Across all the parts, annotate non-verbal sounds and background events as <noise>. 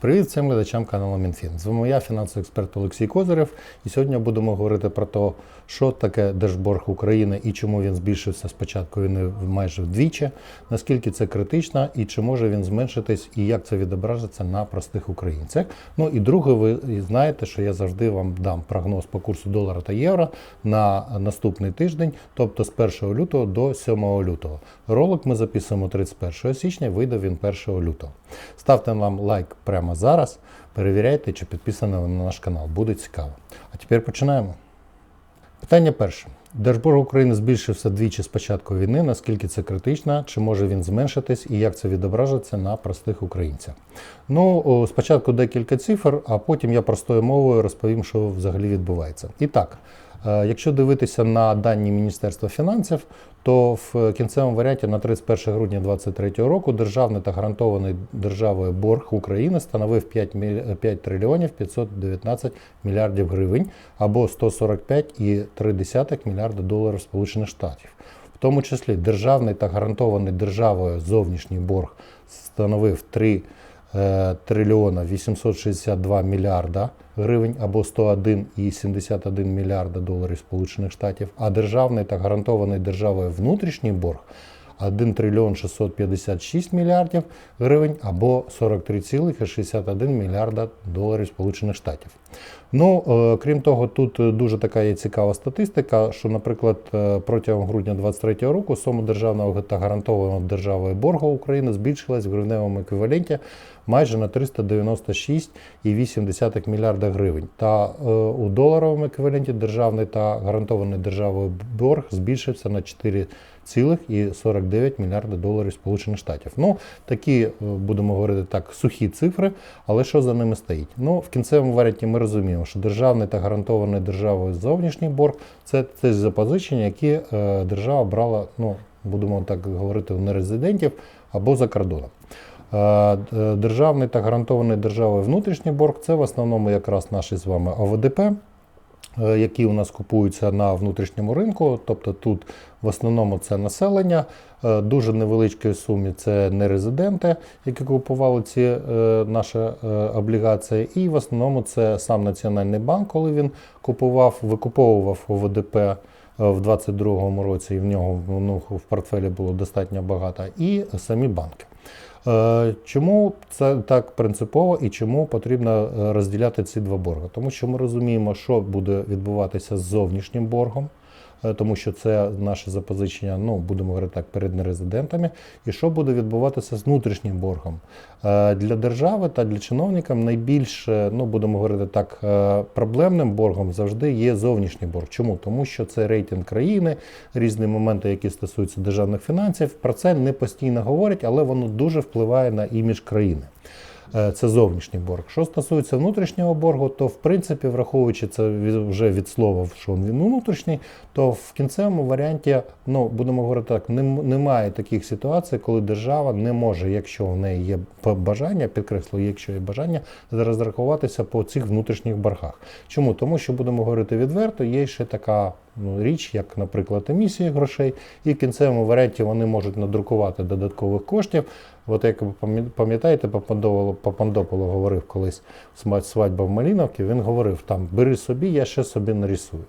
Привіт всім глядачам каналу Мінфін. З вами я, фінансовий експерт Олексій Козирев. І сьогодні будемо говорити про те, що таке держборг України і чому він збільшився з початку війни майже вдвічі, наскільки це критично і чи може він зменшитись, і як це відображиться на простих українцях. Ну і друге, ви знаєте, що я завжди вам дам прогноз по курсу долара та євро на наступний тиждень, тобто з 1 лютого до 7 лютого. Ролик ми записуємо 31 січня, вийде він 1 лютого. Ставте нам лайк прямо зараз, перевіряйте, чи підписані ви на наш канал. Буде цікаво. А тепер починаємо. Питання перше. Держборг України збільшився двічі з початку війни. Наскільки це критично, чи може він зменшитись і як це відображиться на простих українцях? Ну, спочатку декілька цифр, а потім я простою мовою розповім, що взагалі відбувається. І так, е, якщо дивитися на дані Міністерства фінансів, то в кінцевому варіанті на 31 грудня 2023 року державний та гарантований державою борг України становив 5, міль- 5 трильйонів 519 мільярдів гривень або 145,3 мільярда доларів Сполучених Штатів. В тому числі державний та гарантований державою зовнішній борг становив 3 е, трильйона 862 мільярда гривень або 101,71 мільярда доларів Сполучених Штатів, а державний та гарантований державою внутрішній борг 1 трильйон 656 мільярдів гривень або 43,61 мільярда доларів Сполучених Штатів. Ну, е, крім того, тут е, дуже така є цікава статистика, що, наприклад, е, протягом грудня 2023 року сума державного та гарантованого державою боргу України збільшилась в гривневому еквіваленті майже на 396,8 мільярда гривень. Та е, у доларовому еквіваленті державний та гарантований державою борг збільшився на 4,49 мільярда доларів Сполучених Штатів. Ну, такі, е, будемо говорити так, сухі цифри, але що за ними стоїть? Ну, в кінцевому варіанті ми розуміємо, що державний та гарантований державою зовнішній борг це ті запозичення, які е, держава брала, ну, будемо так говорити, у нерезидентів або за кордоном. Е, Державний та гарантований державою внутрішній борг це в основному якраз наші з вами ОВДП, е, які у нас купуються на внутрішньому ринку. Тобто тут в основному це населення, е, дуже невеличкій сумі це нерезиденти, які купували ці наші облігації. І в основному це сам Національний банк, коли він купував, викуповував ОВДП в 2022 році, і в нього ну, в портфелі було достатньо багато, і самі банки. Е, Чому це так принципово і чому потрібно е, розділяти ці два борги? Тому що ми розуміємо, що буде відбуватися з зовнішнім боргом, тому що це наше запозичення, ну будемо говорити так, перед нерезидентами, і що буде відбуватися з внутрішнім боргом. Е, Для держави та для чиновників найбільш, е, ну будемо говорити так, е, проблемним боргом завжди є зовнішній борг. Чому? Тому що це рейтинг країни, різні моменти, які стосуються державних фінансів. Про це не постійно говорять, але воно дуже впливає на імідж країни. Е, Це зовнішній борг. Що стосується внутрішнього боргу, то в принципі, враховуючи це вже від слова, що він внутрішній, то в кінцевому варіанті, ну будемо говорити так, немає таких ситуацій, коли держава не може, якщо в неї є бажання, підкреслюю, якщо є бажання, розрахуватися по цих внутрішніх боргах. Чому? Тому що будемо говорити відверто, є ще така ну, річ, як, наприклад, емісії грошей, і в кінцевому варіанті вони можуть надрукувати додаткових коштів. От як ви пам'ятаєте, Папандополо, говорив колись свадьба в Маліновці, він говорив там бери собі, я ще собі нарисую.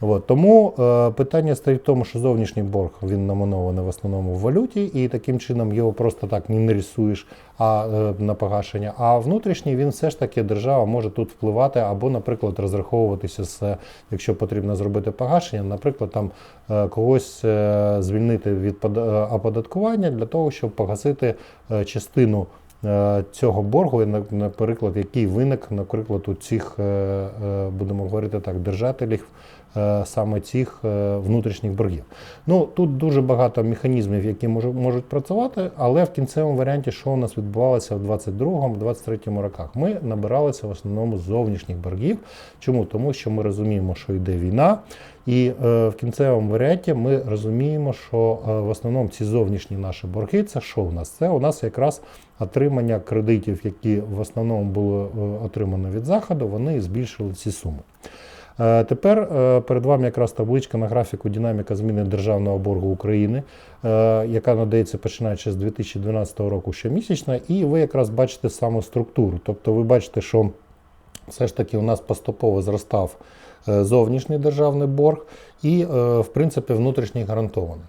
От, тому е, питання стоїть в тому, що зовнішній борг він номінований в основному в валюті, і таким чином його просто так не нарисуєш а, е, на погашення. А внутрішній він все ж таки держава може тут впливати або, наприклад, розраховуватися з, е, якщо потрібно зробити погашення, наприклад, там е, когось е, звільнити від пода- е, оподаткування для того, щоб погасити е, частину. е, Цього боргу, наприклад, який виник, наприклад, у цих, е, е, будемо говорити так, держателів е, саме цих е, внутрішніх боргів. Ну тут дуже багато механізмів, які можу- можуть працювати, але в кінцевому варіанті, що у нас відбувалося в 22-23 роках, ми набиралися в основному зовнішніх боргів. Чому? Тому що ми розуміємо, що йде війна, і е, в кінцевому варіанті ми розуміємо, що е, в основному ці зовнішні наші борги це що у нас? Це у нас якраз отримання кредитів, які в основному було е, отримано від заходу, вони збільшили ці суми. Е, Тепер е, перед вами якраз табличка на графіку динаміка зміни державного боргу України, е, яка надається починаючи з 2012 року щомісячна, і ви якраз бачите саму структуру. Тобто ви бачите, що все ж таки у нас поступово зростав зовнішній державний борг і, в принципі, внутрішній гарантований.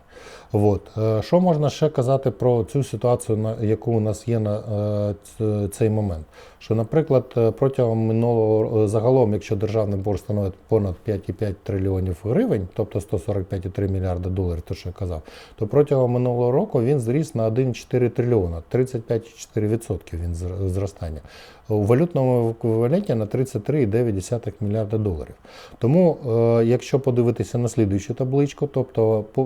От. Е, Що можна ще казати про цю ситуацію, на яку у нас є на е, цей момент? Що, наприклад, е, протягом минулого загалом, якщо державний борг становить понад 5,5 трильйонів гривень, тобто 145,3 мільярда доларів, то що я казав, то протягом минулого року він зріс на 1,4 трильйона, 35,4% він зр- зростання. У валютному еквіваленті на 33,9 мільярда доларів. Тому, е, якщо подивитися на слідуючу табличку, тобто, е,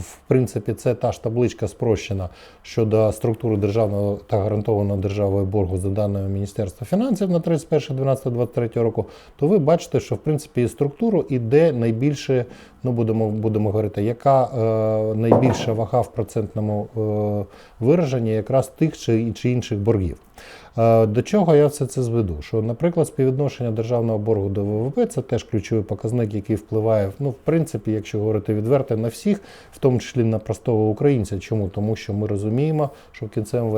в принципі, це та ж табличка спрощена щодо структури державного та гарантованого державою боргу за даними Міністерства фінансів на 31.12.23 року, то ви бачите, що в принципі структуру іде найбільше, ну будемо, будемо говорити, яка е, найбільша вага в процентному е, вираженні якраз тих чи, чи інших боргів. Е, До чого я все це зведу? Що, наприклад, співвідношення державного боргу до ВВП це теж ключовий показник, який впливає, ну, в принципі, якщо говорити відверто, на всіх, в тому числі на простого українця. Чому? Тому що ми розуміємо, що в кінцевому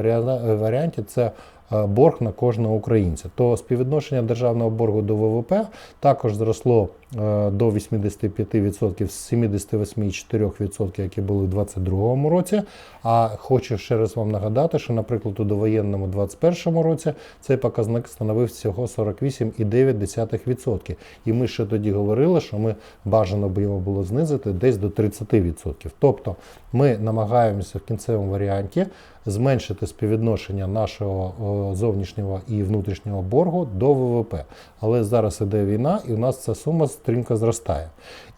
варіанті це е, борг на кожного українця. То співвідношення державного боргу до ВВП також зросло е, до 85% з 78,4%, які були в 2022 році. А хочу ще раз вам нагадати, що, наприклад, у довоєнному 2021 році цей показник становив всього 48,9%. І ми ще тоді говорили, що ми бажано б його було знизити десь до 30%. Тобто ми намагаємося в кінцевому варіанті зменшити співвідношення нашого зовнішнього і внутрішнього боргу до ВВП. Але зараз іде війна, і у нас ця сума стрімко зростає.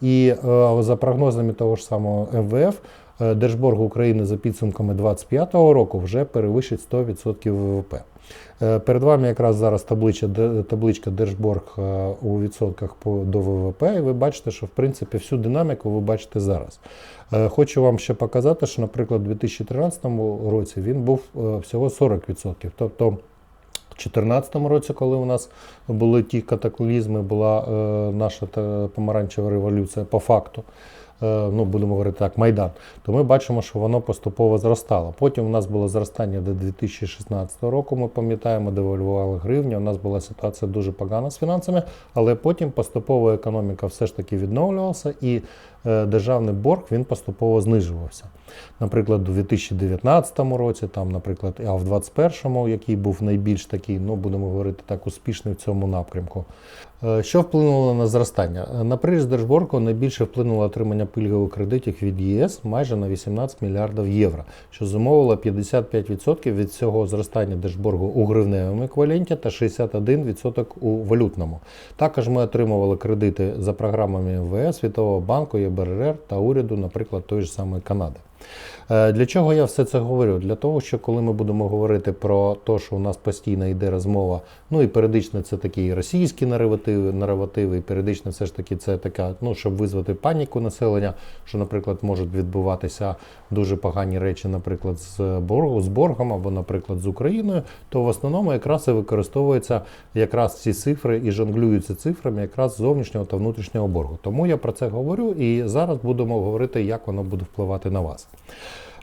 І е, за прогнозами того ж самого МВФ, е, Держборг України за підсумками 2025 року вже перевищить 100% ВВП. Е, Перед вами якраз зараз табличка, Держборг у відсотках до ВВП, і ви бачите, що в принципі всю динаміку ви бачите зараз. Хочу вам ще показати, що, наприклад, у 2013 році він був всього 40%. Тобто 2014 році, коли у нас були ті катаклізми, була е, наша та помаранчева революція по факту, ну будемо говорити так, Майдан, то ми бачимо, що воно поступово зростало. Потім у нас було зростання до 2016 року. Ми пам'ятаємо, девальвували гривню. У нас була ситуація дуже погана з фінансами, але потім поступово економіка все ж таки відновлювалася, і е, державний борг він поступово знижувався. Наприклад, у 2019 році, там, наприклад, а в 2021, який був найбільш такий, ну будемо говорити так, успішний в цьому напрямку. Е, Що вплинуло на зростання? Е, На приріст Держборгу найбільше вплинуло отримання пільгових кредитів від ЄС майже на 18 мільярдів євро, що зумовило 55% від цього зростання Держборгу у гривневому еквіваленті та 61% у валютному. Також ми отримували кредити за програмами МВС, Світового банку, ЄБРР та уряду, наприклад, тої ж самої Канади. Е, Для чого я все це говорю? Для того, що коли ми будемо говорити про те, що у нас постійно йде розмова, ну і періодично це такі російські наративи, наративи, і періодично все ж таки це така, ну щоб визвати паніку населення, що, наприклад, можуть відбуватися дуже погані речі, наприклад, з боргу, з боргом або, наприклад, з Україною, то в основному якраз і використовуються якраз ці цифри і жонглюються цифрами якраз зовнішнього та внутрішнього боргу. Тому я про це говорю і зараз будемо говорити, як воно буде впливати на вас.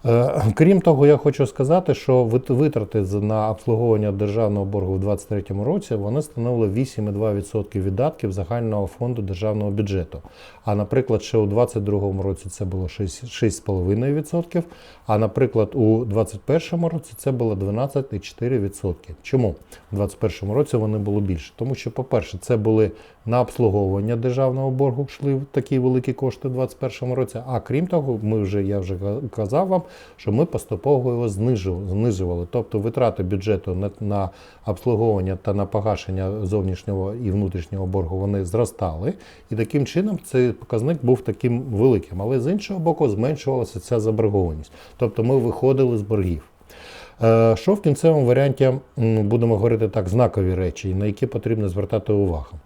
Е, Крім того, я хочу сказати, що вит- витрати на обслуговування державного боргу в 2023 році вони становили 8,2% видатків загального фонду державного бюджету. А наприклад, ще у 2022 році це було 6 6,5%, а наприклад, у 2021 році це було 12,4%. Чому? У 2021 році вони було більше? Тому що, по-перше, це були на обслуговування державного боргу йшли такі великі кошти у 2021 році. А крім того, ми вже я вже казав вам, що ми поступово його знижували. Тобто витрати бюджету на, на обслуговування та на погашення зовнішнього і внутрішнього боргу вони зростали. І таким чином цей показник був таким великим. Але з іншого боку, зменшувалася ця заборгованість. Тобто ми виходили з боргів. Е, Що в кінцевому варіанті будемо говорити так, знакові речі, на які потрібно звертати увагу.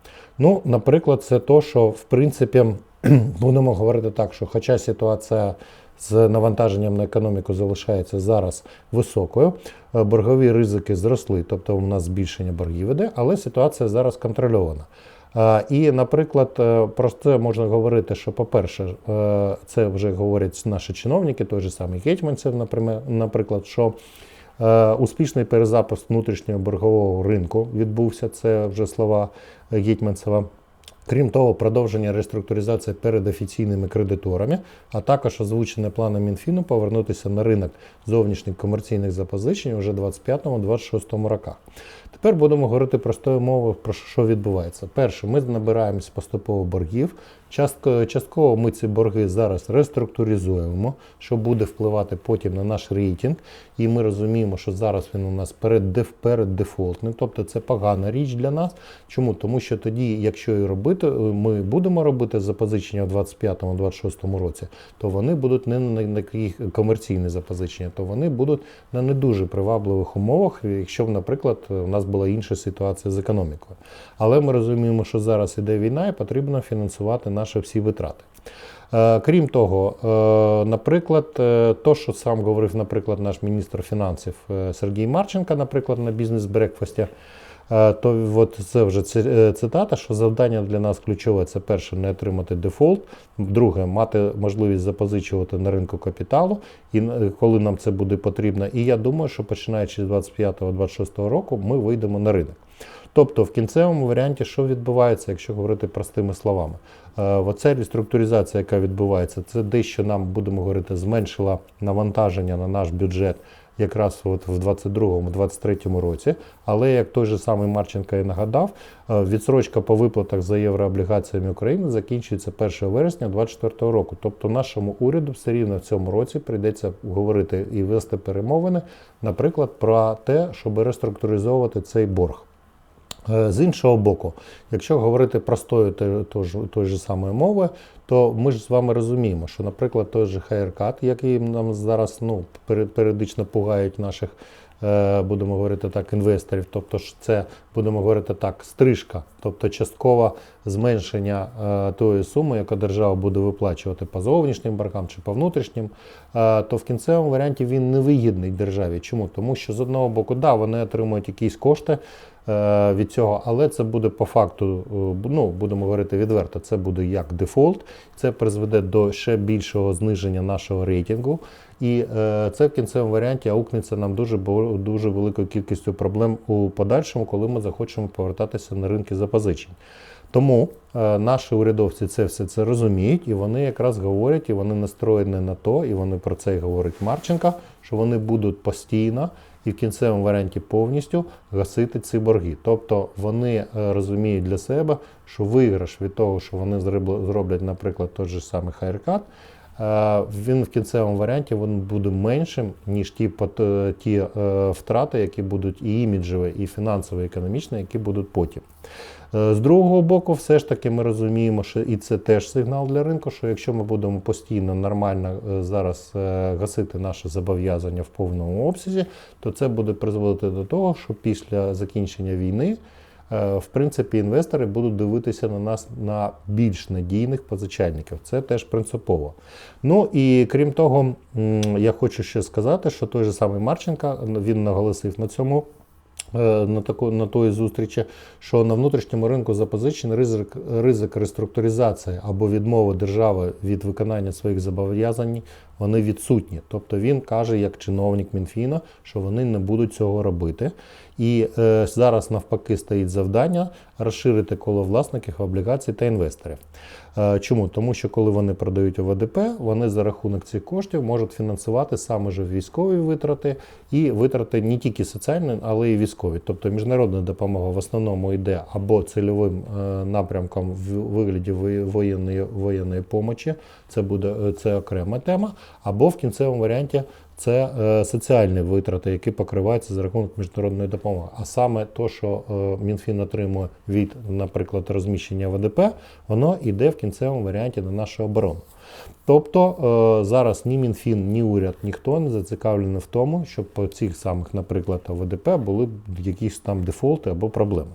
Ну, наприклад, це то, що в принципі <clears throat> будемо говорити так, що хоча ситуація з навантаженням на економіку залишається зараз високою, е, боргові ризики зросли, тобто у нас збільшення боргів іде, але ситуація зараз контрольована. Е, І, наприклад, е, про це можна говорити, що, по-перше, це вже говорять наші чиновники, той же самий Гетьманцев, наприклад, що успішний перезапуск внутрішнього боргового ринку відбувся. Це вже слова Гетьманцева. Крім того, продовження реструктуризації перед офіційними кредиторами, а також озвучене планом Мінфіну повернутися на ринок зовнішніх комерційних запозичень уже 25-26 роках. Тепер будемо говорити простою мовою про що відбувається. Перше, ми набираємось поступово боргів. Частко- Частково ми ці борги зараз реструктуризуємо, що буде впливати потім на наш рейтинг. І ми розуміємо, що зараз він у нас перед, деф- переддефолтним, тобто це погана річ для нас. Чому? Тому що тоді, якщо і робити, е, ми будемо робити запозичення у 25-26 році, то вони будуть не на комерційні запозичення, то вони будуть на не дуже привабливих умовах, якщо наприклад, у нас була інша ситуація з економікою. Але ми розуміємо, що зараз іде війна і потрібно фінансувати наші всі витрати. Е, Крім того, е, наприклад, е, то, що сам говорив, наприклад, наш міністр фінансів Сергій Марченко, наприклад, на бізнес-брекфасті, то от це вже цитата, що завдання для нас ключове це перше не отримати дефолт, друге мати можливість запозичувати на ринку капіталу, і коли нам це буде потрібно. І я думаю, що починаючи з 25-26 року ми вийдемо на ринок. Тобто, в кінцевому варіанті, що відбувається, якщо говорити простими словами, Е, оця реструктуризація, яка відбувається, це дещо нам будемо говорити, зменшила навантаження на наш бюджет якраз от в 22-23 році. Але як той же самий Марченко і нагадав, е, відсрочка по виплатах за єврооблігаціями України закінчується 1 вересня 2024 року. Тобто нашому уряду все рівно в цьому році прийдеться говорити і вести перемовини, наприклад, про те, щоб реструктуризовувати цей борг. Е, З іншого боку, якщо говорити простою тої ж самої мови, то ми ж з вами розуміємо, що, наприклад, той же хайркат, який нам зараз ну, періодично пугають наших, е, будемо говорити так, інвесторів, тобто ж це, будемо говорити так, стрижка, тобто часткове зменшення е, тої суми, яку держава буде виплачувати по зовнішнім боргам чи по внутрішнім, то в кінцевому варіанті він не вигідний державі. Чому? Тому що з одного боку, да, вони отримують якісь кошти від цього, але це буде по факту, е, ну будемо говорити відверто, це буде як дефолт, це призведе до ще більшого зниження нашого рейтингу. І е, це в кінцевому варіанті аукнеться нам дуже дуже великою кількістю проблем у подальшому, коли ми захочемо повертатися на ринки запозичень. Тому е, наші урядовці це все це розуміють, і вони якраз говорять, і вони настроєні на то, і вони про це й говорить Марченка, що вони будуть постійно і в кінцевому варіанті повністю гасити ці борги. Тобто вони е, розуміють для себе, що виграш від того, що вони зроблять, наприклад, той же самий хайркат, е, він в кінцевому варіанті він буде меншим, ніж ті, ті е, втрати, які будуть і іміджеві, і фінансово, і економічні, які будуть потім. Е, З другого боку, все ж таки ми розуміємо, що і це теж сигнал для ринку, що якщо ми будемо постійно нормально е, зараз е, гасити наші зобов'язання в повному обсязі, то це буде призводити до того, що після закінчення війни, в принципі, інвестори будуть дивитися на нас на більш надійних позичальників. Це теж принципово. Ну і крім того, я хочу ще сказати, що той же самий Марченко він наголосив на цьому. Е, На таку на тої зустрічі, що на внутрішньому ринку запозичень ризик, ризик реструктуризації або відмови держави від виконання своїх зобов'язань вони відсутні. Тобто він каже, як чиновник Мінфіна, що вони не будуть цього робити. І е, зараз навпаки стоїть завдання розширити коло власників облігацій та інвесторів. Е, чому? Тому що коли вони продають ОВДП, вони за рахунок цих коштів можуть фінансувати саме ж військові витрати і витрати не тільки соціальні, але й військові. Тобто міжнародна допомога в основному йде або цільовим е, напрямком в вигляді воєнної воєнної помочі, це буде е, це окрема тема, або в кінцевому варіанті це е, соціальні витрати, які покриваються за рахунок міжнародної допомоги. А саме то, що е, Мінфін отримує від, наприклад, розміщення ВДП, воно йде в кінцевому варіанті на нашу оборону. Тобто е, зараз ні Мінфін, ні уряд, ніхто не зацікавлений в тому, щоб по цих самих, наприклад, ОВДП були якісь там дефолти або проблеми.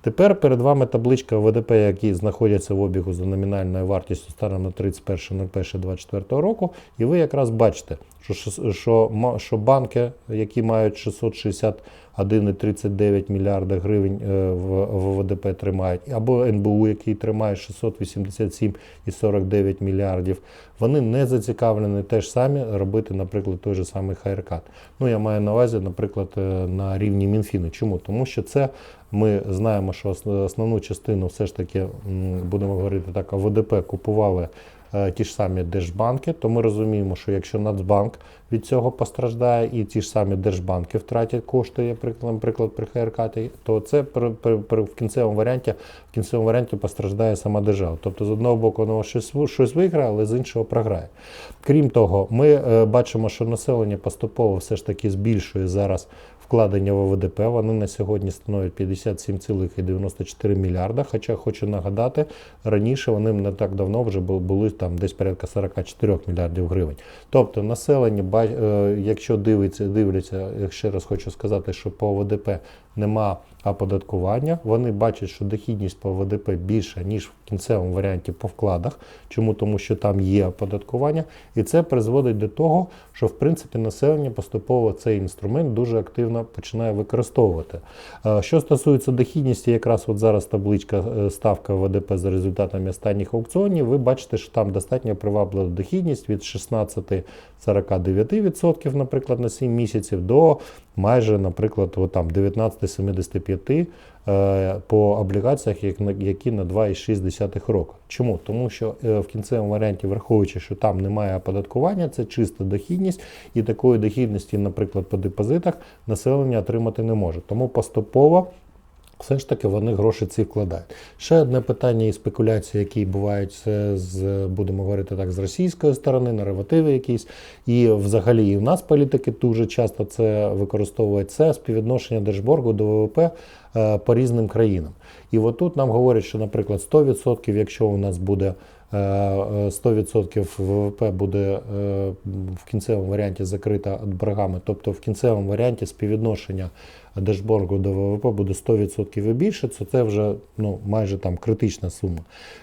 Тепер перед вами табличка ОВДП, які знаходяться в обігу за номінальною вартістю станом на 31.01.24 року, і ви якраз бачите, що, що, що банки, які мають 661 1,39 мільярда гривень е, в в ВВДП тримають, або НБУ, який тримає 687,49 мільярдів, вони не зацікавлені теж самі робити, наприклад, той же самий хайркат. Ну, я маю на увазі, наприклад, е, на рівні Мінфіну. Чому? Тому що це ми знаємо, що основну частину все ж таки, будемо говорити так, ВДП купували е, ті ж самі держбанки, то ми розуміємо, що якщо Нацбанк від цього постраждає, і ті ж самі держбанки втратять кошти, як приклад, наприклад, при ХРК, то це при, при, при, в кінцевому варіанті в кінцевому варіанті постраждає сама держава. Тобто, з одного боку, воно щось, щось виграє, але з іншого програє. Крім того, ми е, бачимо, що населення поступово все ж таки збільшує зараз вкладення в ВВДП. Вони на сьогодні становлять 57,94 мільярда. Хоча хочу нагадати, раніше вони не так давно вже бу- були там десь порядка 44 мільярдів гривень. Тобто населення, е, якщо дивиться, дивляться, ще раз хочу сказати, що по ОВДП нема оподаткування. Вони бачать, що дохідність по ВДП більша, ніж в кінцевому варіанті по вкладах. Чому? Тому що там є оподаткування, і це призводить до того, що в принципі населення поступово цей інструмент дуже активно починає використовувати. Е, Що стосується дохідності, якраз от зараз табличка е, ставка ВДП за результатами останніх аукціонів, ви бачите, що там достатньо приваблива дохідність від 16-49%, наприклад, на 7 місяців до майже, наприклад, от там 19-75% е, по облігаціях, які на 2,6 року. Чому? Тому що е, в кінцевому варіанті, враховуючи, що там немає оподаткування, це чиста дохідність, і такої дохідності, наприклад, по депозитах населення отримати не може. Тому поступово. Все ж таки вони гроші ці вкладають. Ще одне питання і спекуляції, які бувають це з, будемо говорити так, з російської сторони, наративи якісь. І взагалі і в нас політики дуже часто це використовують. Це співвідношення держборгу до ВВП е, по різним країнам. І от тут нам говорять, що, наприклад, 100%, якщо у нас буде е, е, 100% ВВП буде е, в кінцевому варіанті закрита боргами, тобто в кінцевому варіанті співвідношення держборгу до ВВП буде 100% і більше, то це вже ну, майже там критична сума.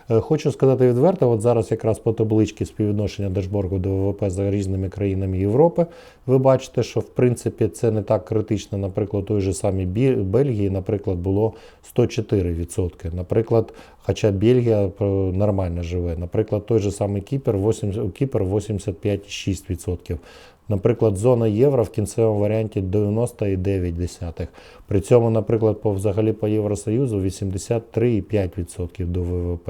Е, Хочу сказати відверто, от зараз якраз по табличці співвідношення держборгу до ВВП за різними країнами Європи, ви бачите, що в принципі це не так критично. Наприклад, той же самій Бельгії, наприклад, було 104%. Наприклад, хоча Бельгія е, нормально живе. Наприклад, той же самий Кіпр, 8, Кіпр 85,6%. Наприклад, зона євро в кінцевому варіанті 90,9. При цьому, наприклад, по взагалі по Євросоюзу 83,5% до ВВП.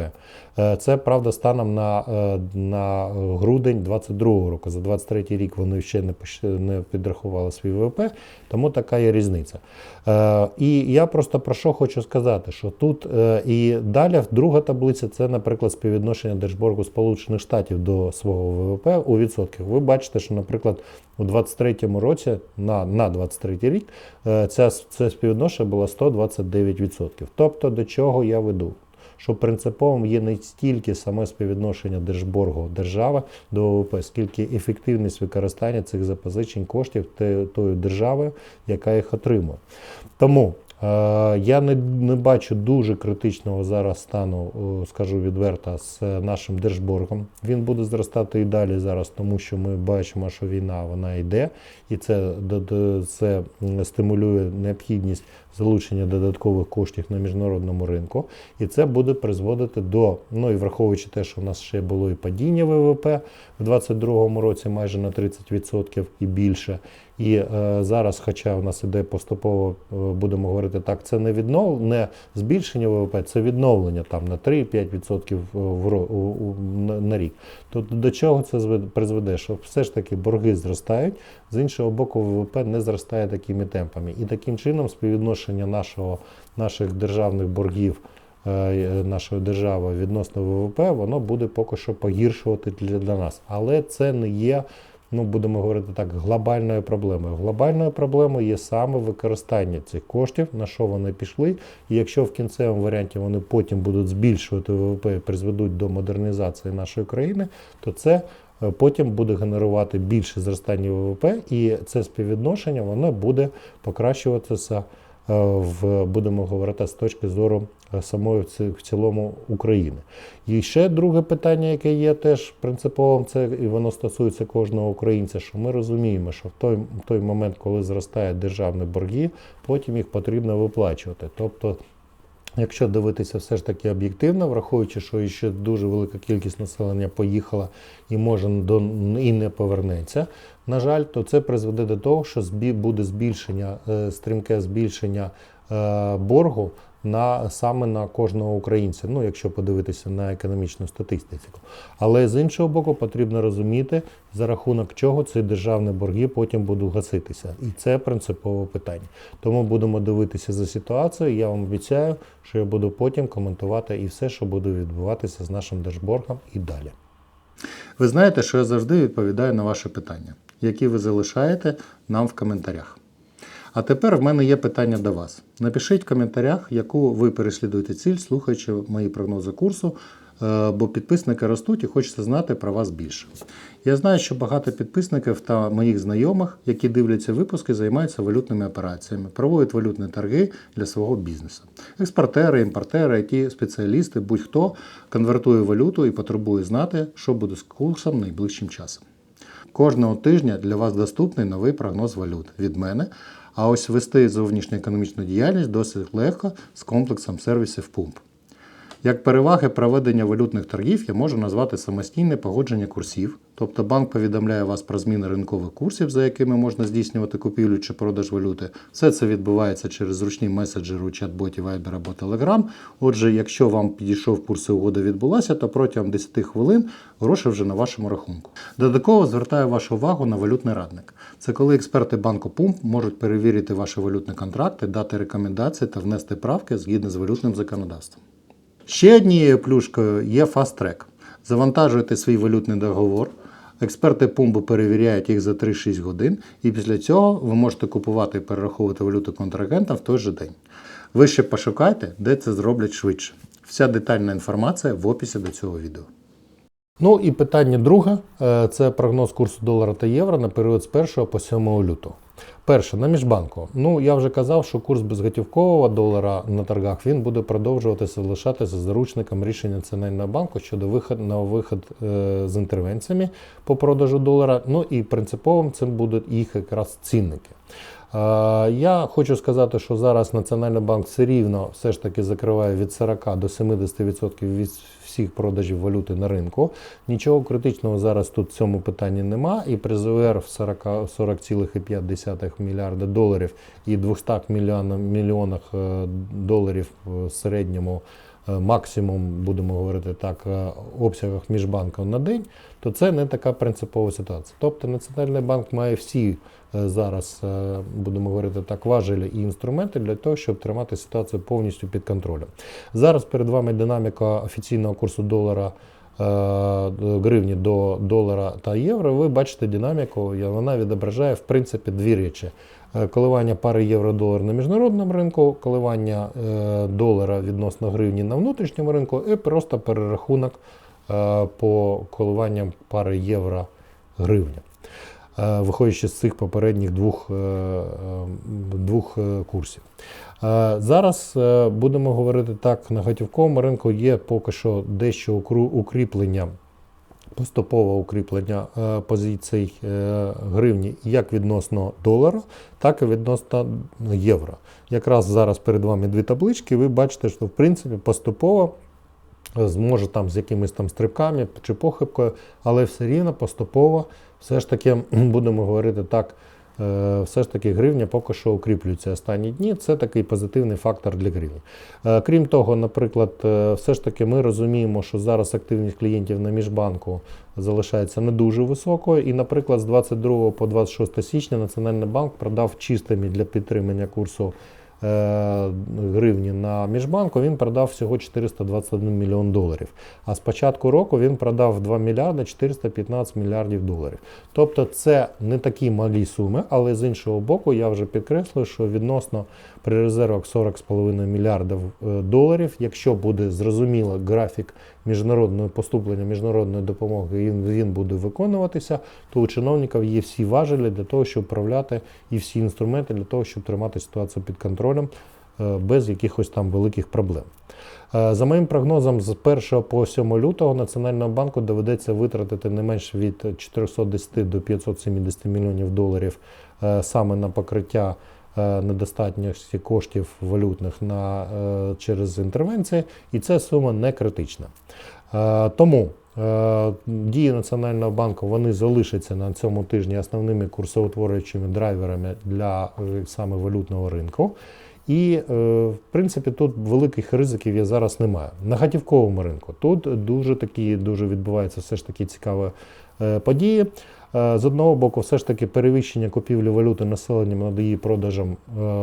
Е, Це правда станом на, е, на грудень 2022 року. За 2023 рік вони ще не не підрахували свій ВВП, тому така є різниця. Е, І я просто про що хочу сказати, що тут і далі друга таблиця це, наприклад, співвідношення держборгу Сполучених Штатів до свого ВВП у відсотках. Ви бачите, що, наприклад, у 23-му році на, на 23 рік е, ця, це співвідношення було 129%. Тобто до чого я веду? Що принциповим є не стільки саме співвідношення держборгу держави до ВВП, скільки ефективність використання цих запозичень коштів тою державою, яка їх отримує. Тому я не, не бачу дуже критичного зараз стану, скажу відверто, з е, нашим держборгом. Він буде зростати і далі зараз, тому що ми бачимо, що війна вона йде, і це, це стимулює необхідність залучення додаткових коштів на міжнародному ринку. І це буде призводити до, ну і враховуючи те, що в нас ще було і падіння ВВП в 2022 році майже на 30% і більше. І е, зараз, хоча у нас іде поступово, е, будемо говорити так, це не віднов, не збільшення ВВП, це відновлення там на 3-5% в ро- у- на, на рік. То до чого це звед- призведе? Що все ж таки борги зростають, з іншого боку, ВВП не зростає такими темпами. І таким чином співвідношення нашого, наших державних боргів е, нашої держави відносно ВВП, воно буде поки що погіршувати для нас. Але це не є, ну будемо говорити так, глобальною проблемою. Глобальною проблемою є саме використання цих коштів, на що вони пішли. І якщо в кінцевому варіанті вони потім будуть збільшувати ВВП і призведуть до модернізації нашої країни, то це е, потім буде генерувати більше зростання ВВП, і це співвідношення воно буде покращуватися в будемо говорити з точки зору е, самої в цілому України. І ще друге питання, яке є теж принциповим, це і воно стосується кожного українця, що ми розуміємо, що в той, в той момент, коли зростають державні борги, потім їх потрібно виплачувати. Тобто Якщо дивитися все ж таки об'єктивно, враховуючи, що ще дуже велика кількість населення поїхала і може до і не повернеться, на жаль, то це призведе до того, що буде збільшення, е, стрімке збільшення е, боргу на саме на кожного українця. Ну, якщо подивитися на економічну статистику. Але з іншого боку, потрібно розуміти, за рахунок чого ці державні борги потім будуть гаситися. І це принципове питання. Тому будемо дивитися за ситуацією. Я вам обіцяю, що я буду потім коментувати і все, що буде відбуватися з нашим держборгом і далі. Ви знаєте, що я завжди відповідаю на ваші питання, які ви залишаєте нам в коментарях. А тепер в мене є питання до вас. Напишіть в коментарях, яку ви переслідуєте ціль, слухаючи мої прогнози курсу, е, бо підписники ростуть і хочеться знати про вас більше. Я знаю, що багато підписників та моїх знайомих, які дивляться випуски, займаються валютними операціями, проводять валютні торги для свого бізнесу. Експортери, імпортери, it спеціалісти, будь-хто конвертує валюту і потребує знати, що буде з курсом найближчим часом. Кожного тижня для вас доступний новий прогноз валют від мене. А ось вести зовнішню економічну діяльність досить легко з комплексом сервісів пумп. Як переваги проведення валютних торгів я можу назвати самостійне погодження курсів, тобто банк повідомляє вас про зміни ринкових курсів, за якими можна здійснювати купівлю чи продаж валюти. Все це відбувається через зручні меседжери у чат-боті Viber або Telegram. Отже, якщо вам підійшов курс і угода відбулася, то протягом 10 хвилин гроші вже на вашому рахунку. Додатково звертаю вашу увагу на валютний радник. Це коли експерти банку Пумп можуть перевірити ваші валютні контракти, дати рекомендації та внести правки згідно з валютним законодавством. Ще однією плюшкою є Fast Track. Завантажуєте свій валютний договор. Експерти пумбу перевіряють їх за 3-6 годин, і після цього ви можете купувати і перераховувати валюту контрагентам в той же день. Ви ще пошукайте, де це зроблять швидше. Вся детальна інформація в описі до цього відео. Ну і питання друге Е, це прогноз курсу долара та євро на період з 1 по 7 лютого. Перше, на міжбанку. Ну, я вже казав, що курс безготівкового долара на торгах він буде продовжуватися залишатися заручником рішення Національного банку щодо виход на виход е, з інтервенціями по продажу долара. Ну і принциповим цим будуть їх якраз цінники. Е, Я хочу сказати, що зараз Національний банк все рівно все ж таки закриває від 40 до 70% від всіх продажів валюти на ринку. Нічого критичного зараз тут в цьому питанні нема. І при ЗВР в 40,5 мільярда доларів і 200 мільйонах, е, доларів в середньому е, максимум, будемо говорити так, е, обсягах міжбанків на день, то це не така принципова ситуація. Тобто Національний банк має всі зараз, е, будемо говорити так, важелі і інструменти для того, щоб тримати ситуацію повністю під контролем. Зараз перед вами динаміка офіційного курсу долара. е, Гривні до долара та євро, ви бачите динаміку, і вона відображає в принципі дві речі: Е, коливання пари євро-долар на міжнародному ринку, коливання е, долара відносно гривні на внутрішньому ринку, і просто перерахунок е, по коливанням пари євро-гривня. Е, Виходячи з цих попередніх двох, е, е, двох курсів. Зараз будемо говорити так, на готівковому ринку є поки що дещо укріплення поступове укріплення позицій гривні як відносно долара, так і відносно євро. Якраз зараз перед вами дві таблички, ви бачите, що в принципі поступово зможе там з якимись там стрибками чи похибкою, але все рівно поступово все ж таки будемо говорити так. е, Все ж таки гривня поки що укріплюється останні дні. Це такий позитивний фактор для гривні. Е, Крім того, наприклад, е, все ж таки ми розуміємо, що зараз активність клієнтів на міжбанку залишається не дуже високою. І, наприклад, з 22 по 26 січня Національний банк продав чистими для підтримання курсу гривні на міжбанку. Він продав всього 421 мільйон доларів. А з початку року він продав 2 мільярди 415 мільярдів доларів. Тобто це не такі малі суми, але з іншого боку, я вже підкреслюю, що відносно при резервах 40,5 мільярдів е, доларів. Якщо буде зрозуміло графік міжнародного поступлення міжнародної допомоги, і він буде виконуватися, то у чиновників є всі важелі для того, щоб управляти і всі інструменти для того, щоб тримати ситуацію під контролем е, без якихось там великих проблем. Е, За моїм прогнозом, з 1 по 7 лютого Національному банку доведеться витратити не менше від 410 до 570 мільйонів доларів саме на покриття недостатньості коштів валютних на, е, через інтервенції, і ця сума не критична. Е, Тому е, дії Національного банку вони залишаться на цьому тижні основними курсоутворюючими драйверами для е, саме валютного ринку. І, е, в принципі, тут великих ризиків я зараз немає. На готівковому ринку тут дуже такі дуже відбуваються все ж таки цікаві е, події. Е, З одного боку, все ж таки перевищення купівлі валюти населенням над її продажем е,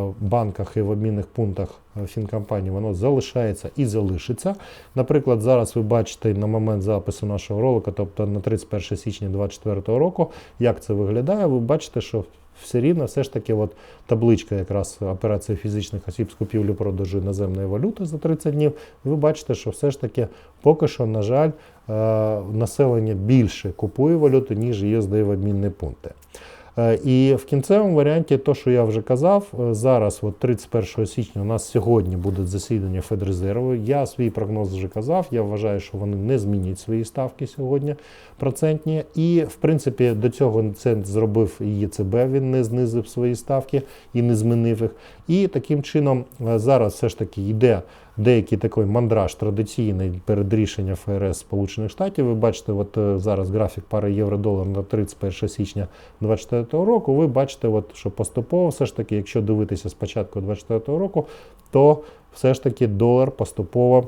в банках і в обмінних пунктах фінкомпанії, фінкомпаній, воно залишається і залишиться. Наприклад, зараз ви бачите на момент запису нашого ролика, тобто на 31 січня 2024 року, як це виглядає. Ви бачите, що все рівно все ж таки от табличка якраз операції фізичних осіб з купівлі-продажу іноземної валюти за 30 днів. Ви бачите, що все ж таки поки що, на жаль, е, населення більше купує валюту, ніж її здає в обмінні пункти. Е, І в кінцевому варіанті, то, що я вже казав, е, зараз, от 31 січня, у нас сьогодні буде засідання Федрезерву. Я свій прогноз вже казав. Я вважаю, що вони не змінять свої ставки сьогодні процентні. І, в принципі, до цього це зробив і ЄЦБ. Він не знизив свої ставки і не змінив їх. І таким чином е, зараз все ж таки йде деякий такий мандраж традиційний перед рішенням ФРС Сполучених Штатів. Ви бачите, от е, зараз графік пари євро-долар на 31 січня 2024 року. Ви бачите, от, що поступово, все ж таки, якщо дивитися з початку 2024 року, то все ж таки долар поступово.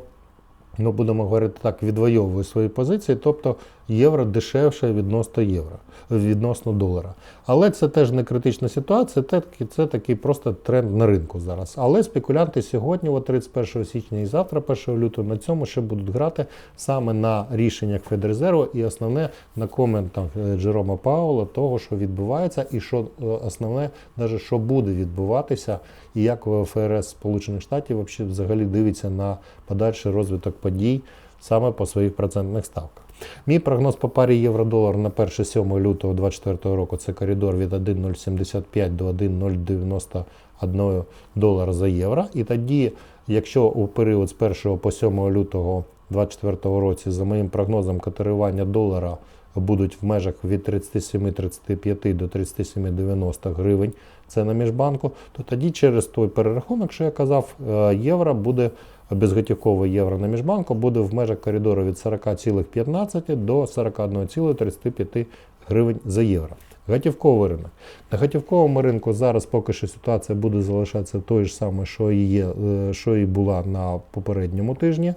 Ну, будемо говорити так, відвоює свої позиції, тобто євро дешевше відносно євро, відносно долара. Але це теж не критична ситуація, це, таки- це такий просто тренд на ринку зараз. Але спекулянти сьогодні, от 31 січня і завтра, 1 лютого, на цьому ще будуть грати саме на рішеннях Федрезерву і основне на коментах е, Джерома Паула того, що відбувається, і що е, основне, навіть що буде відбуватися, і як ФРС Сполучених Штатів взагалі дивиться на подальший розвиток подій саме по своїх процентних ставках. Мій прогноз по парі євро-долар на 1-7 лютого 2024 року це коридор від 1,075 до 1,091 долара за євро. І тоді, якщо у період з 1 по 7 лютого 2024 році, за моїм прогнозом, котирування долара будуть в межах від 37-35 до 37,90 гривень, це на міжбанку, то тоді через той перерахунок, що я казав, е, євро буде безготівковий євро на міжбанку буде в межах коридору від 40,15 до 41,35 гривень за євро. Готівковий ринок. На готівковому ринку зараз поки що ситуація буде залишатися тою ж самою, що і є, е, що і була на попередньому тижні.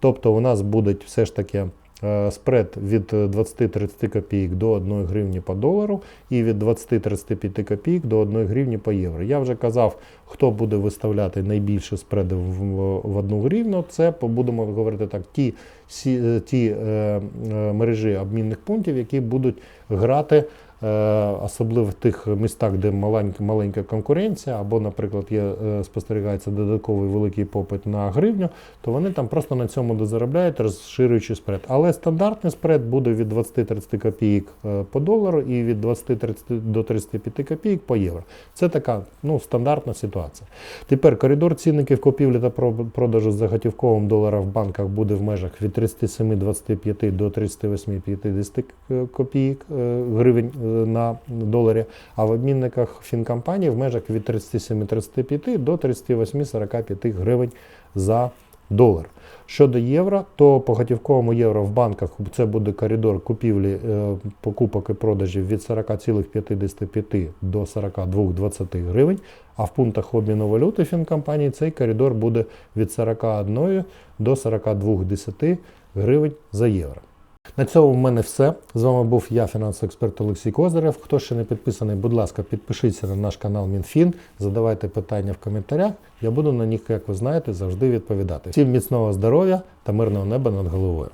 Тобто у нас будуть все ж таки спред від 20-30 копійок до 1 гривні по долару і від 20-35 копійок до 1 гривні по євро. Я вже казав, хто буде виставляти найбільше спреди в, в 1 гривну. Це будемо говорити так, ті, е, ті е, е, мережі обмінних пунктів, які будуть грати. Е, Особливо в тих містах, де маленька, маленька конкуренція, або, наприклад, є, е, спостерігається додатковий великий попит на гривню, то вони там просто на цьому дозаробляють, розширюючи спред. Але стандартний спред буде від 20-30 копійок е, по долару і від 20-30 до 35 копійок по євро. Це така ну, стандартна ситуація. Тепер коридор цінників купівлі та про- продажу за готівковим доларом в банках буде в межах від 37,25 до 38,50 копійок гривень на доларі, а в обмінниках фінкомпаній в межах від 37,35 до 38,45 гривень за долар. Щодо євро, то по готівковому євро в банках це буде коридор купівлі е, покупок і продажів від 40,55 до 42,20 гривень, а в пунктах обміну валюти фінкомпанії цей коридор буде від 41 до 42,10 гривень за євро. На цьому в мене все. З вами був я, фінансовий експерт Олексій Козирев. Хто ще не підписаний, будь ласка, підпишіться на наш канал МінФін, задавайте питання в коментарях. Я буду на них, як ви знаєте, завжди відповідати. Всім міцного здоров'я та мирного неба над головою.